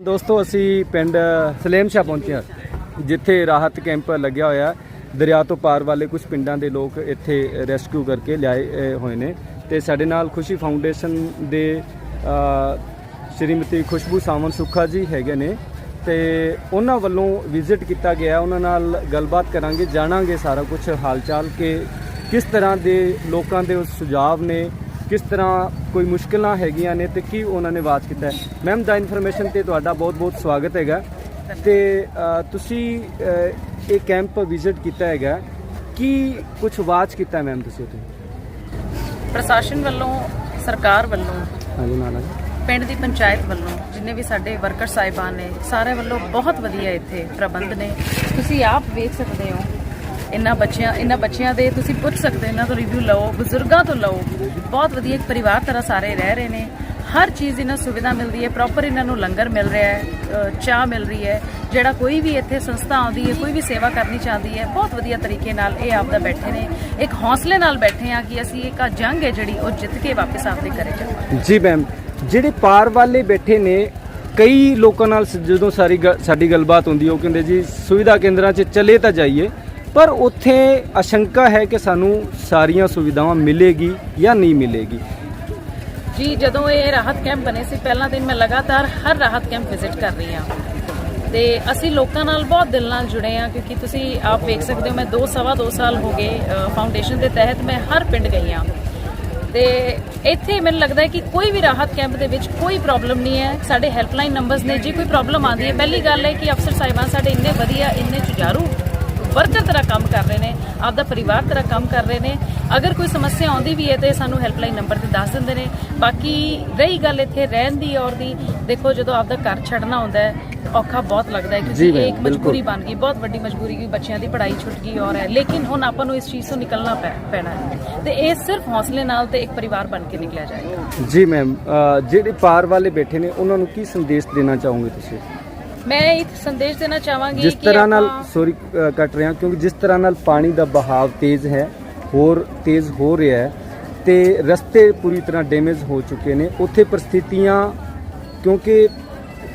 ਦੋਸਤੋ, ਅਸੀਂ ਪਿੰਡ ਸਲੇਮ ਸ਼ਾਹ ਪਹੁੰਚੇ ਹਾਂ, ਜਿੱਥੇ ਰਾਹਤ ਕੈਂਪ ਲੱਗਿਆ ਹੋਇਆ ਦਰਿਆ ਤੋਂ ਪਾਰ ਵਾਲੇ ਕੁਝ ਪਿੰਡਾਂ ਦੇ ਲੋਕ ਇੱਥੇ ਰੈਸਕਿਊ ਕਰਕੇ ਲਿਆਏ ਹੋਏ ਨੇ। ਤੇ ਸਾਡੇ ਨਾਲ ਖੁਸ਼ੀ ਫਾਊਂਡੇਸ਼ਨ ਦੇ ਸ਼੍ਰੀਮਤੀ ਖੁਸ਼ਬੂ ਸਾਵਨ ਸੁੱਖਾ ਜੀ ਹੈਗੇ ਨੇ। ਤੇ ਉਹਨਾਂ ਵੱਲੋਂ ਵਿਜ਼ਿਟ ਕੀਤਾ ਗਿਆ, ਉਹਨਾਂ ਨਾਲ ਗੱਲਬਾਤ ਕਰਾਂਗੇ, ਜਾਣਾਂਗੇ ਸਾਰਾ ਕੁਝ ਹਾਲਚਾਲ ਕਿ ਕਿਸ ਤਰ੍ਹਾਂ ਦੇ ਲੋਕਾਂ ਦੇ ਉਸ ਸੁਝਾਅ ਨੇ ਕਿਸ ਤਰ੍ਹਾਂ ਕੋਈ ਮੁਸ਼ਕਲਾਂ ਹੈਗੀਆਂ ਨੇ ਤੇ ਕੀ ਉਹਨਾਂ ਨੇ ਵਾਚ ਕੀਤਾ ਮੈਮ ਦਾ ਇਨਫੋਰਮੇਸ਼ਨ ਤੇ ਤੁਹਾਡਾ ਬਹੁਤ-ਬਹੁਤ ਸਵਾਗਤ ਹੈਗਾ। ਤੇ ਤੁਸੀਂ ਇਹ ਕੈਂਪ ਵਿਜ਼ਿਟ ਕੀਤਾ ਹੈਗਾ। ਕੀ ਕੁਝ ਵਾਚ ਕੀਤਾ ਮੈਮ ਤੁਸੀਂ ਉੱਥੇ? ਪ੍ਰਸ਼ਾਸਨ ਵੱਲੋਂ ਸਰਕਾਰ ਵੱਲੋਂ ਹਾਂਜੀ ਜੀ। ਪਿੰਡ ਦੀ ਪੰਚਾਇਤ ਵੱਲੋਂ ਜਿੰਨੇ ਵੀ ਸਾਡੇ ਵਰਕਰ ਸਾਹਿਬਾਨ ਨੇ ਸਾਰੇ ਵੱਲੋਂ ਬਹੁਤ ਵਧੀਆ ਇੱਥੇ ਪ੍ਰਬੰਧ ਨੇ। ਤੁਸੀਂ ਆਪ ਵੇਖ ਸਕਦੇ ਹੋ ਇਹਨਾਂ ਬੱਚਿਆਂ ਇਹਨਾਂ ਬੱਚਿਆਂ ਦੇ ਤੁਸੀਂ ਪੁੱਛ ਸਕਦੇ ਹੋ ਇਹਨਾਂ ਤੋਂ ਰਿਵਿਊ ਲਓ ਬਜ਼ੁਰਗਾਂ ਤੋਂ ਲਓ। ਬਹੁਤ ਵਧੀਆ ਇੱਕ ਪਰਿਵਾਰ ਤਰ੍ਹਾਂ ਸਾਰੇ ਰਹਿ ਰਹੇ ਨੇ। ਹਰ ਚੀਜ਼ ਇਹਨਾਂ ਸੁਵਿਧਾ ਮਿਲਦੀ ਹੈ ਪ੍ਰੋਪਰ ਇਹਨਾਂ ਨੂੰ ਲੰਗਰ ਮਿਲ ਰਿਹਾ ਹੈ ਚਾਹ ਮਿਲ ਰਹੀ ਹੈ। ਜਿਹੜਾ ਕੋਈ ਵੀ ਇੱਥੇ ਸੰਸਥਾ ਆਉਂਦੀ ਹੈ ਕੋਈ ਵੀ ਸੇਵਾ ਕਰਨੀ ਚਾਹੁੰਦੀ ਹੈ ਬਹੁਤ ਵਧੀਆ ਤਰੀਕੇ ਨਾਲ ਇਹ ਆਪਦਾ ਬੈਠੇ ਨੇ। ਇੱਕ ਹੌਸਲੇ ਨਾਲ ਬੈਠੇ ਆ ਕਿ ਅਸੀਂ ਇੱਕ ਜੰਗ ਹੈ ਜਿਹੜੀ ਉਹ ਜਿੱਤ ਕੇ ਵਾਪਸ ਆਪਦੇ ਘਰੇ ਜਾਵਾਂਗੇ ਜੀ ਮੈਮ ਜਿਹੜੇ ਪਾਰ ਵਾਲੇ ਬੈਠੇ ਨੇ ਕਈ ਲੋਕਾਂ ਨਾਲ ਜਦੋਂ ਸਾਰੀ ਗ- ਸਾਡੀ ਗੱਲਬਾਤ ਹੁੰਦੀ ਹੈ, ਉਹ ਕਹਿੰਦੇ ਜੀ ਸੁਵਿਧਾ ਕੇਂਦਰਾਂ 'ਚ ਚਲੇ ਤਾਂ ਜਾਈਏ ਪਰ ਉੱਥੇ ਆਸ਼ੰਕਾ ਹੈ ਕਿ ਸਾਨੂੰ ਸਾਰੀਆਂ ਸੁਵਿਧਾਵਾਂ ਮਿਲੇਗੀ ਜਾਂ ਨਹੀਂ ਮਿਲੇਗੀ। ਜੀ, ਜਦੋਂ ਇਹ ਰਾਹਤ ਕੈਂਪ ਬਣੇ ਸੀ, ਪਹਿਲਾਂ ਦਿਨ ਮੈਂ ਲਗਾਤਾਰ ਹਰ ਰਾਹਤ ਕੈਂਪ ਵਿਜ਼ਿਟ ਕਰ ਰਹੀ ਹਾਂ। ਤੇ ਅਸੀਂ ਲੋਕਾਂ ਨਾਲ ਬਹੁਤ ਦਿਲ ਨਾਲ ਜੁੜੇ ਹਾਂ, ਕਿਉਂਕਿ ਤੁਸੀਂ ਆਪ ਵੇਖ ਸਕਦੇ ਹੋ, ਮੈਂ 2 ਸਵਾ 2 ਸਾਲ ਹੋ ਗਏ ਫਾਊਂਡੇਸ਼ਨ ਦੇ ਤਹਿਤ ਮੈਂ ਹਰ ਪਿੰਡ ਗਈ ਹਾਂ। ਤੇ ਇੱਥੇ ਮੈਨੂੰ ਲੱਗਦਾ ਹੈ ਕਿ ਕੋਈ ਵੀ ਰਾਹਤ ਕੈਂਪ ਦੇ ਵਿੱਚ ਕੋਈ ਪ੍ਰੋਬਲਮ ਨਹੀਂ ਹੈ। ਸਾਡੇ ਹੈਲਪਲਾਈਨ ਨੰਬਰਸ ਨੇ, ਜੇ ਕੋਈ ਪ੍ਰੋਬਲਮ ਆਉਂਦੀ ਹੈ, ਪਹਿਲੀ ਗੱਲ ਹੈ ਕਿ ਅਫਸਰ ਸਾਹਿਬਾਨ ਸਾਡੇ ਇੰਨੇ ਵਧੀਆ, ਇੰਨੇ ਜੁਝਾਰੂ ਵਰਕਰ ਤਰ੍ਹਾਂ ਕੰਮ ਕਰ ਰਹੇ ਨੇ ਆਪਦਾ ਪਰਿਵਾਰ ਤਰ੍ਹਾਂ ਕੰਮ ਕਰ ਰਹੇ ਨੇ। ਅਗਰ ਕੋਈ ਸਮੱਸਿਆ ਆਉਂਦੀ ਵੀ ਹੈ ਤੇ ਸਾਨੂੰ ਹੈਲਪਲਾਈਨ ਨੰਬਰ ਤੇ ਦੱਸ ਦਿੰਦੇ ਨੇ। ਬਾਕੀ ਰਹੀ ਗੱਲ ਇੱਥੇ ਰਹਿਣ ਦੀ ਔਰ ਦੀ ਦੇਖੋ ਜਦੋਂ ਆਪਦਾ ਘਰ ਛੱਡਣਾ ਹੁੰਦਾ ਹੈ ਔਖਾ ਬਹੁਤ ਲੱਗਦਾ ਹੈ ਕਿਉਂਕਿ ਇਹ ਇੱਕ ਮਜਬੂਰੀ। ਬਣ ਗਈ ਬਹੁਤ ਵੱਡੀ ਮਜਬੂਰੀ ਕਿ ਬੱਚਿਆਂ ਦੀ ਪੜ੍ਹਾਈ ਛੁੱਟ ਗਈ ਔਰ ਹੈ। ਲੇਕਿਨ ਹੁਣ ਆਪਾਂ ਨੂੰ ਇਸ ਚੀਜ਼ ਤੋਂ ਨਿਕਲਣਾ ਪੈਣਾ ਹੈ। ਤੇ ਇਹ ਸਿਰਫ ਹੌਸਲੇ ਨਾਲ ਤੇ ਇੱਕ ਪਰਿਵਾਰ ਬਣ ਕੇ ਨਿਕਲਿਆ ਜਾਏਗਾ। ਜੀ ਮੈਮ ਜਿਹੜੇ ਪਾਰ ਵਾਲੇ ਬੈਠੇ ਨੇ ਉਹਨਾਂ ਨੂੰ ਕੀ ਸੰਦੇਸ਼ ਦੇਣਾ ਚਾਹੋਗੇ ਤੁਸੀਂ? ਮੈਂ ਇੱਕ ਸੰਦੇਸ਼ ਦੇਣਾ ਚਾਹਾਂਗੀ ਜਿਸ ਤਰ੍ਹਾਂ ਨਾਲ ਸੋਰੀ ਕੱਟ ਰਿਹਾ ਕਿਉਂਕਿ ਜਿਸ ਤਰ੍ਹਾਂ ਨਾਲ ਪਾਣੀ ਦਾ ਬਹਾਵ ਤੇਜ਼ ਹੈ ਹੋਰ ਤੇਜ਼ ਹੋ ਰਿਹਾ ਹੈ ਤੇ ਰਸਤੇ ਪੂਰੀ ਤਰ੍ਹਾਂ ਡੈਮੇਜ ਹੋ ਚੁੱਕੇ ਨੇ ਉੱਥੇ ਪਰਿਸਥਿਤੀਆਂ ਕਿਉਂਕਿ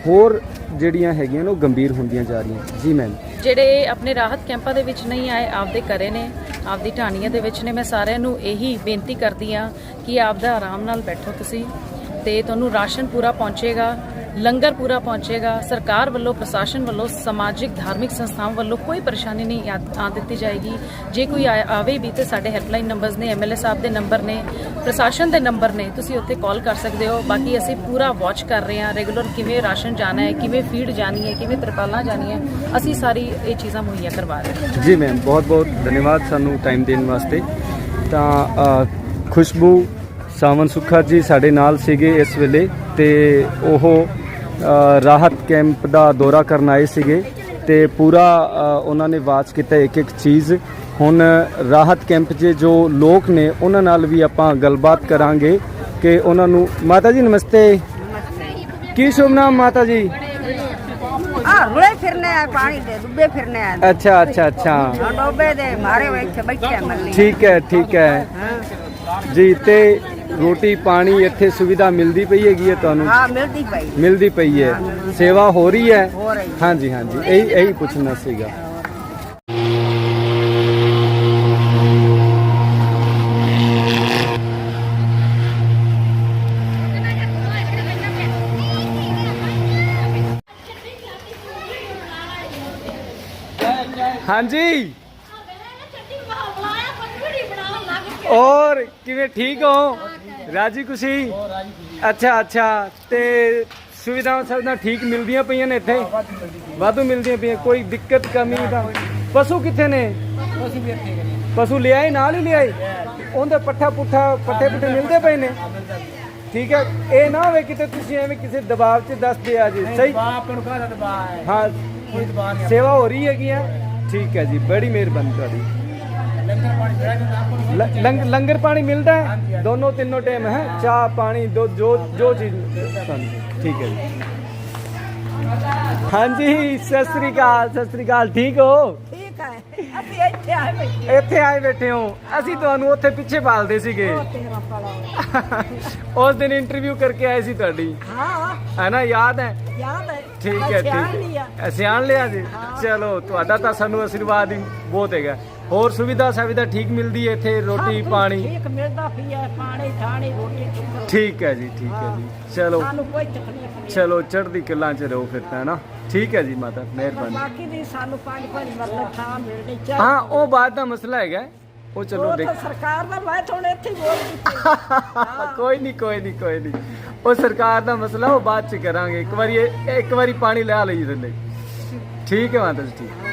ਹੋਰ ਜਿਹੜੀਆਂ ਹੈਗੀਆਂ ਨੇ ਉਹ ਗੰਭੀਰ ਹੁੰਦੀਆਂ ਜਾ ਰਹੀਆਂ ਜੀ ਮੈਮ ਜਿਹੜੇ ਆਪਣੇ ਰਾਹਤ ਕੈਂਪਾਂ ਦੇ ਵਿੱਚ ਨਹੀਂ ਆਏ ਆਪਦੇ ਘਰੇ ਨੇ ਆਪਦੀ ਢਾਣੀਆਂ ਦੇ ਵਿੱਚ ਨੇ ਮੈਂ ਸਾਰਿਆਂ ਨੂੰ ਇਹੀ ਬੇਨਤੀ ਕਰਦੀ ਆ ਕਿ ਆਪਦਾ ਆਰਾਮ ਨਾਲ ਬੈਠੋ ਤੁਸੀਂ ਤੇ ਤੁਹਾਨੂੰ ਰਾਸ਼ਨ ਪੂਰਾ ਪਹੁੰਚੇਗਾ। ਲੰਗਰ ਪੂਰਾ ਪਹੁੰਚੇਗਾ। ਸਰਕਾਰ ਵੱਲੋਂ, ਪ੍ਰਸ਼ਾਸਨ ਵੱਲੋਂ, ਸਮਾਜਿਕ, ਧਾਰਮਿਕ ਸੰਸਥਾਵਾਂ ਵੱਲੋਂ ਕੋਈ ਪਰੇਸ਼ਾਨੀ ਨਹੀਂ ਆ- ਦਿੱਤੀ ਜਾਏਗੀ। ਜੇ ਕੋਈ ਆ- ਆਵੇ ਵੀ ਤੇ ਸਾਡੇ ਹੈਲਪਲਾਈਨ ਨੰਬਰਸ ਨੇ ਐਮਐਲਏ ਸਾਹਿਬ ਦੇ ਨੰਬਰ ਨੇ, ਪ੍ਰਸ਼ਾਸਨ ਦੇ ਨੰਬਰ ਨੇ, ਤੁਸੀਂ ਉੱਥੇ ਕਾਲ ਕਰ ਸਕਦੇ ਹੋ। ਬਾਕੀ ਅਸੀਂ ਪੂਰਾ ਵਾਚ ਕਰ ਰਹੇ ਹਾਂ ਰੈਗੂਲਰ ਕਿਵੇਂ ਰਾਸ਼ਨ ਜਾਣਾ ਹੈ, ਕਿਵੇਂ ਫੀਡ ਜਾਣੀ ਹੈ, ਕਿਵੇਂ ਤਰਪਾਲਾਂ ਜਾਣੀ ਹੈ ਅਸੀਂ ਸਾਰੀ ਇਹ ਚੀਜ਼ਾਂ ਮੁਹੱਈਆ ਕਰਵਾ ਰਹੇ ਹਾਂ। ਜੀ ਮੈਮ ਬਹੁਤ ਬਹੁਤ ਧੰਨਵਾਦ ਸਾਨੂੰ ਟਾਈਮ ਦੇਣ ਵਾਸਤੇ। ਤਾਂ ਖੁਸ਼ਬੂ ਸਾਵਨ ਸੁੱਖਾ ਜੀ ਸਾਡੇ ਨਾਲ ਸੀਗੇ ਇਸ ਵੇਲੇ ਤੇ ਉਹ ਰਾਹਤ ਕੈਂਪ ਦਾ ਦੌਰਾ ਕਰਨ ਆਏ ਸੀਗੇ ਤੇ ਪੂਰਾ ਉਹਨਾਂ ਨੇ ਵਾਚ ਕੀਤਾ ਇੱਕ ਇੱਕ ਚੀਜ਼। ਹੁਣ ਰਾਹਤ ਕੈਂਪ 'ਚ ਜੋ ਲੋਕ ਨੇ ਉਹਨਾਂ ਨਾਲ ਵੀ ਆਪਾਂ ਗੱਲਬਾਤ ਕਰਾਂਗੇ ਕਿ ਉਹਨਾਂ ਨੂੰ ਮਾਤਾ ਜੀ ਨਮਸਤੇ। ਕੀ ਸ਼ੁਭ ਨਾਮ ਮਾਤਾ ਜੀ? ਆ ਰੁਲੇ ਫਿਰਨੇ ਆ ਪਾਣੀ ਦੇ ਡੁੱਬੇ ਫਿਰਨੇ ਆ। ਅੱਛਾ ਅੱਛਾ ਅੱਛਾ। ਡੋਬੇ ਦੇ ਮਾਰੇ ਵੇ ਇੱਥੇ ਬੈਠੇ ਮੱਲੀ। ਠੀਕ ਹੈ ਠੀਕ ਹੈ। ਜੀ ਤੇ ਰੋਟੀ ਪਾਣੀ ਇੱਥੇ ਸੁਵਿਧਾ ਮਿਲਦੀ ਪਈ ਹੈਗੀ ਹੈ ਤੁਹਾਨੂੰ? ਹਾਂ ਮਿਲਦੀ ਪਈ। ਮਿਲਦੀ ਪਈ ਹੈ। ਸੇਵਾ ਹੋ ਰਹੀ ਹੈ? ਹੋ ਰਹੀ ਹੈ। ਹਾਂਜੀ ਹਾਂਜੀ। ਇਹੀ ਇਹੀ ਪੁੱਛਣਾ ਸੀਗਾ। ਹਾਂਜੀ। ਔਰ ਕਿਵੇਂ ਠੀਕ ਹੋ? ਰਾਜੀ ਖੁਸ਼ੀ? ਅੱਛਾ ਅੱਛਾ। ਤੇ ਸੁਵਿਧਾਵਾਂ ਸਭ ਨਾਲ ਠੀਕ ਮਿਲਦੀਆਂ ਪਈਆਂ ਨੇ ਇੱਥੇ? ਵਾਧੂ ਮਿਲਦੀਆਂ ਪਈਆਂ ਕੋਈ ਦਿੱਕਤ ਕਮੀ ਦਾ ਪਸ਼ੂ ਕਿੱਥੇ ਨੇ? ਪਸ਼ੂ ਲਿਆਏ ਨਾਲ ਹੀ ਲਿਆਏ ਉਹਦੇ ਪੱਠਾ ਪੁੱਠਾ ਪੱਠੇ ਪੁੱਠੇ ਮਿਲਦੇ ਪਏ ਨੇ? ਠੀਕ ਹੈ ਇਹ ਨਾ ਹੋਵੇ ਕਿਤੇ ਤੁਸੀਂ ਐਵੇਂ ਕਿਸੇ ਦਬਾਅ 'ਚ ਦੱਸਦੇ ਆ ਜੀ ਸਹੀ? ਹਾਂ? ਸੇਵਾ ਹੋ ਰਹੀ ਹੈਗੀ ਆ ਠੀਕ ਹੈ ਜੀ ਬੜੀ ਮਿਹਰਬਾਨੀ ਤੁਹਾਡੀ। ਲੰਗਰ ਪਾਣੀ ਮਿਲਦਾ ਹੈ? ਦੋਨੋਂ ਤਿੰਨੋਂ ਟਾਈਮ ਹੈ। ਚਾਹ ਪਾਣੀ ਦੋ ਜੋ ਜੋ ਚੀਜ਼ ਠੀਕ ਹੈ ਜੀ। ਹਾਂਜੀ ਸਤਿ ਸ੍ਰੀ ਅਕਾਲ ਸਤਿ ਸ੍ਰੀ ਅਕਾਲ। ਠੀਕ ਹੋ? ਠੀਕ ਹੈ। ਅਸੀਂ ਇੱਥੇ ਆਏ ਬੈਠੇ ਇੱਥੇ ਆਏ ਬੈਠੇ ਹੋ। ਅਸੀਂ ਤੁਹਾਨੂੰ ਉੱਥੇ ਪਿੱਛੇ ਪਾਲਦੇ ਸੀਗੇ। ਉਸ ਦਿਨ ਇੰਟਰਵਿਊ ਕਰਕੇ ਆਏ ਸੀ ਤੁਹਾਡੀ। ਹਾਂ। ਹੈ ਨਾ? ਯਾਦ ਹੈ? ਯਾਦ ਹੈ। ਠੀਕ ਹੈ ਠੀਕ ਲਿਆ ਹੈ ਸਿਆਣ ਲਿਆ ਜੀ ਚਲੋ ਤੁਹਾਡਾ ਤਾਂ ਸਾਨੂੰ ਆਸ਼ੀਰਵਾਦ ਹੀ ਬਹੁਤ ਹੈਗਾ। ਹੋਰ ਸੁਵਿਧਾ ਸੁਵਿਧਾ ਠੀਕ ਮਿਲਦੀ ਹੈ ਇੱਥੇ ਰੋਟੀ ਸਭ ਕੁਛ ਪਾਣੀ? ਠੀਕ ਮਿਲਦਾ ਪਿਆ ਪਾਣੀ ਥਾਣੀ ਰੋਟੀ ਟੁੱਕਰ ਠੀਕ ਹੈ ਜੀ ਠੀਕ ਹੈ ਜੀ। ਚਲੋ। ਸਾਨੂੰ ਕੋਈ ਤਕਲੀਫ ਨਹੀਂ ਚਲੋ ਚੜ੍ਹਦੀ ਕਲਾਂ 'ਚ ਰਹੋ ਫਿਰ ਤਾਂ ਨਾ। ਠੀਕ ਹੈ ਜੀ ਮਾਤਾ ਮਿਹਰਬਾਨੀ। ਬਾਕੀ ਦੀ ਸਾਨੂੰ ਪੰਜ ਪੰਜ ਮਰਲੇ ਥਾਂ ਮਿਲਣੀ ਚਾਹੀਦੀ। ਹਾਂ ਉਹ ਬਾਤ ਦਾ ਮਸਲਾ ਹੈਗਾ। ਉਹ ਚਲੋ ਉਹ ਦੇਖ। ਤਾਂ ਸਰਕਾਰ ਦਾ ਮੈਂ ਥੋੜੇ ਇੱਥੇ ਹੀ ਬੋਲ ਦਿੱਤੀ। ਕੋਈ ਨਹੀਂ ਕੋਈ ਨਹੀਂ ਕੋਈ ਨਹੀਂ। ਉਹ ਸਰਕਾਰ ਦਾ ਮਸਲਾ ਉਹ ਬਾਅਦ ਚ ਕਰਾਂਗੇ। ਇੱਕ ਵਾਰੀ ਇਹ- ਇੱਕ ਵਾਰੀ ਪਾਣੀ ਲਿਆ ਲਈ ਥੱਲੇ। ਠੀਕ ਹੈ ਮਾਤਾ ਜੀ ਠੀਕ।